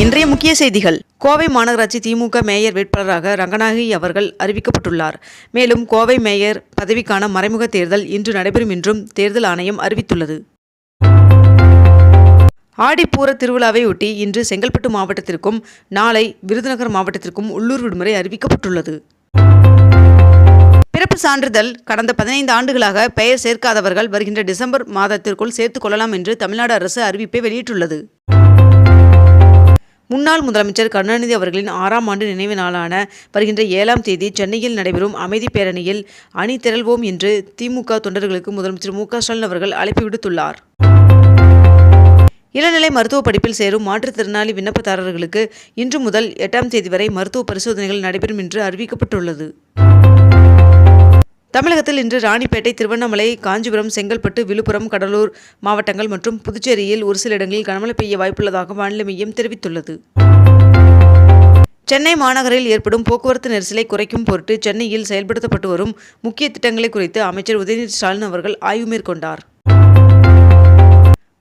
இன்றைய முக்கிய செய்திகள். கோவை மாநகராட்சி திமுக மேயர் வேட்பாளராக ரங்கநாயகி அவர்கள் அறிவிக்கப்பட்டுள்ளார். மேலும் கோவை மேயர் பதவிக்கான மறைமுக தேர்தல் இன்று நடைபெறும் என்றும் தேர்தல் ஆணையம் அறிவித்துள்ளது. ஆடிப்பூர திருவிழாவையொட்டி இன்று செங்கல்பட்டு மாவட்டத்திற்கும் நாளை விருதுநகர் மாவட்டத்திற்கும் உள்ளூர் விடுமுறை அறிவிக்கப்பட்டுள்ளது. பிறப்பு சான்றிதழ் கடந்த பதினைந்து ஆண்டுகளாக பெயர் சேர்க்காதவர்கள் வருகின்ற டிசம்பர் மாதத்திற்குள் சேர்த்துக் கொள்ளலாம் என்று தமிழ்நாடு அரசு அறிவிப்பை வெளியிட்டுள்ளது. முன்னாள் முதலமைச்சர் கருணாநிதி அவர்களின் ஆறாம் ஆண்டு நினைவு நாளான வருகின்ற ஏழாம் தேதி சென்னையில் நடைபெறும் அமைதி பேரணியில் அணி திரள்வோம் என்று திமுக தொண்டர்களுக்கு முதலமைச்சர் மு ஸ்டாலின் அவர்கள் அழைப்பு விடுத்துள்ளார். இளநிலை மருத்துவ படிப்பில் சேரும் மாற்றுத்திறனாளி விண்ணப்பதாரர்களுக்கு இன்று முதல் எட்டாம் தேதி வரை மருத்துவ பரிசோதனைகள் நடைபெறும் என்று அறிவிக்கப்பட்டுள்ளது. தமிழகத்தில் இன்று ராணிப்பேட்டை திருவண்ணாமலை காஞ்சிபுரம் செங்கல்பட்டு விழுப்புரம் கடலூர் மாவட்டங்கள் மற்றும் புதுச்சேரியில் ஒரு சில இடங்களில் கனமழை பெய்ய வாய்ப்புள்ளதாக வானிலை மையம் தெரிவித்துள்ளது. சென்னை மாநகரில் ஏற்படும் போக்குவரத்து நெரிசலை குறைக்கும் பொருட்டு சென்னையில் செயல்படுத்தப்பட்டு வரும் முக்கிய திட்டங்களை குறித்து அமைச்சர் உதயநிதி ஸ்டாலின் அவர்கள் ஆய்வு மேற்கொண்டார்.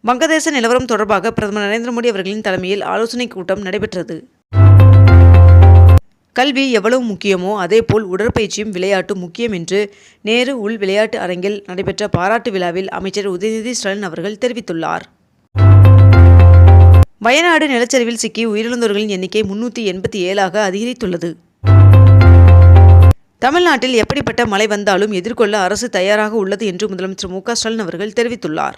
வங்கதேச நிலவரம் தொடர்பாக பிரதமர் நரேந்திர மோடி அவர்களின் தலைமையில் ஆலோசனைக் கூட்டம் நடைபெற்றது. கல்வி எவ்வளவு முக்கியமோ அதேபோல் உடற்பயிற்சியும் விளையாட்டும் முக்கியம் என்று நேரு உள் விளையாட்டு அரங்கில் நடைபெற்ற பாராட்டு விழாவில் அமைச்சர் உதயநிதி ஸ்டாலின் அவர்கள் தெரிவித்துள்ளார். வயநாடு நிலச்சரிவில் சிக்கி உயிரிழந்தோர்களின் எண்ணிக்கை முன்னூற்றி எண்பத்தி ஏழாக அதிகரித்துள்ளது. தமிழ்நாட்டில் எப்படிப்பட்ட மழை வந்தாலும் எதிர்கொள்ள அரசு தயாராக உள்ளது என்று முதலமைச்சர் மு க ஸ்டாலின் அவர்கள் தெரிவித்துள்ளார்.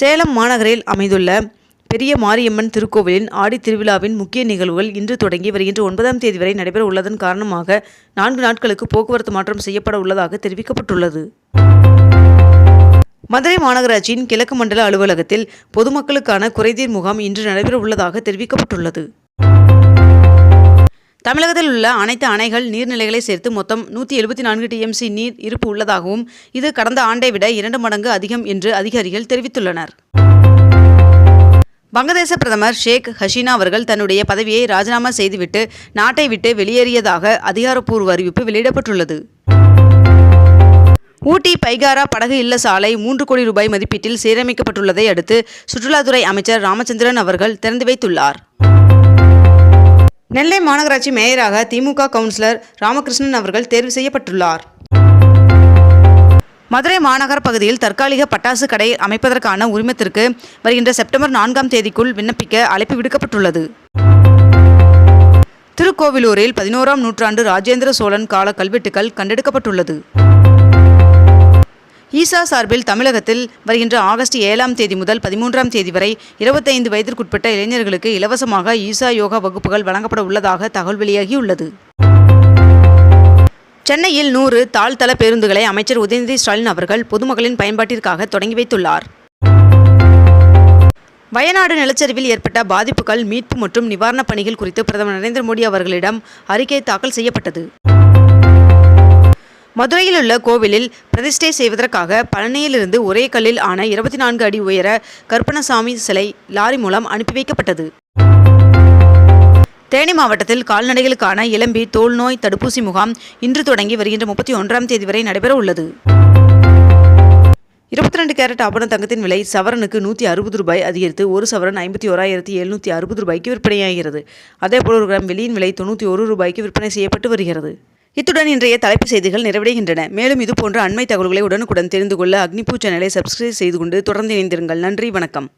சேலம் மாநகரில் அமைந்துள்ள பெரிய மாரியம்மன் திருக்கோவிலின் ஆடி திருவிழாவின் முக்கிய நிகழ்வுகள் இன்று தொடங்கி வருகின்ற ஒன்பதாம் தேதி வரை நடைபெற உள்ளதன் காரணமாக நான்கு நாட்களுக்கு போக்குவரத்து மாற்றம் செய்யப்பட உள்ளதாக தெரிவிக்கப்பட்டுள்ளது. மதுரை மாநகராட்சியின் கிழக்கு மண்டல அலுவலகத்தில் பொதுமக்களுக்கான குறைதீர் முகாம் இன்று நடைபெற உள்ளதாக தெரிவிக்கப்பட்டுள்ளது. தமிழகத்தில் உள்ள அனைத்து அணைகள் நீர்நிலைகளை சேர்த்து மொத்தம் நூற்றி எழுபத்தி நான்கு டிஎம்சி நீர் இருப்பு உள்ளதாகவும் இது கடந்த ஆண்டை விட இரண்டு மடங்கு அதிகம் என்று அதிகாரிகள் தெரிவித்துள்ளனர். வங்கதேச பிரதமர் ஷேக் ஹசீனா அவர்கள் தன்னுடைய பதவியை ராஜினாமா செய்துவிட்டு நாட்டை விட்டு வெளியேறியதாக அதிகாரப்பூர்வ அறிவிப்பு வெளியிடப்பட்டுள்ளது. ஊட்டி பைகாரா படகு இல்ல சாலை மூன்று கோடி ரூபாய் மதிப்பீட்டில் சீரமைக்கப்பட்டுள்ளதை அடுத்து சுற்றுலாத்துறை அமைச்சர் ராமச்சந்திரன் அவர்கள் திறந்து வைத்துள்ளார். நெல்லை மாநகராட்சி மேயராக திமுக கவுன்சிலர் ராமகிருஷ்ணன் அவர்கள் தேர்வு செய்யப்பட்டுள்ளார். மதுரை மாநகர் பகுதியில் தற்காலிக பட்டாசு கடை அமைப்பதற்கான உரிமத்திற்கு வருகின்ற செப்டம்பர் நான்காம் தேதிக்குள் விண்ணப்பிக்க அழைப்பு விடுக்கப்பட்டுள்ளது. திருக்கோவிலூரில் பதினோராம் நூற்றாண்டு ராஜேந்திர சோழன் கால கல்வெட்டுகள் கண்டெடுக்கப்பட்டுள்ளது. ஈசா சார்பில் தமிழகத்தில் வருகின்ற ஆகஸ்ட் ஏழாம் தேதி முதல் பதிமூன்றாம் தேதி வரை இருபத்தைந்து வயதிற்குட்பட்ட இளைஞர்களுக்கு இலவசமாக ஈசா யோகா வகுப்புகள் வழங்கப்பட உள்ளதாக தகவல் வெளியாகியுள்ளது. சென்னையில் நூறு தாழ்தள பேருந்துகளை அமைச்சர் உதயநிதி ஸ்டாலின் அவர்கள் பொதுமக்களின் பயன்பாட்டிற்காக தொடங்கி வைத்துள்ளார். வயநாடு நிலச்சரிவில் ஏற்பட்ட பாதிப்புகள் மீட்பு மற்றும் நிவாரணப் பணிகள் குறித்து பிரதமர் நரேந்திர மோடி அவர்களிடம் அறிக்கை தாக்கல் செய்யப்பட்டது. மதுரையில் உள்ள கோவிலில் பிரதிஷ்டை செய்வதற்காக பழனியிலிருந்து ஒரே கல்லில் ஆன இருபத்தி நான்கு அடி உயர கருப்பணசாமி சிலை லாரி மூலம் அனுப்பி வைக்கப்பட்டது. தேனி மாவட்டத்தில் கால்நடைகளுக்கான இளம்பி தோல் நோய் தடுப்பூசி முகாம் இன்று தொடங்கி வருகின்ற முப்பத்தி ஒன்றாம் தேதி வரை நடைபெற உள்ளது. இருபத்தி ரெண்டு கேரட் ஆபண தங்கத்தின் விலை சவரனுக்கு நூற்றி அறுபது ரூபாய் அதிகரித்து ஒரு சவரன் ஐம்பத்தி ஓராயிரத்தி எழுநூற்றி அறுபது ரூபாய்க்கு விற்பனையாகிறது. அதேபோல் ஒரு கிராம் வெளியின் விலை தொண்ணூற்றி ஒரு ரூபாய்க்கு விற்பனை செய்யப்பட்டு வருகிறது. இத்துடன் இன்றைய தலைப்புச் செய்திகள் நிறைவடைகின்றன. மேலும் இதுபோன்ற அண்மை தகவல்களை உடனுக்குடன் தெரிந்து கொள்ள அக்னிபூ சேனலை சப்ஸ்கிரைப் செய்து கொண்டு தொடர்ந்து இணைந்திருங்கள். நன்றி வணக்கம்.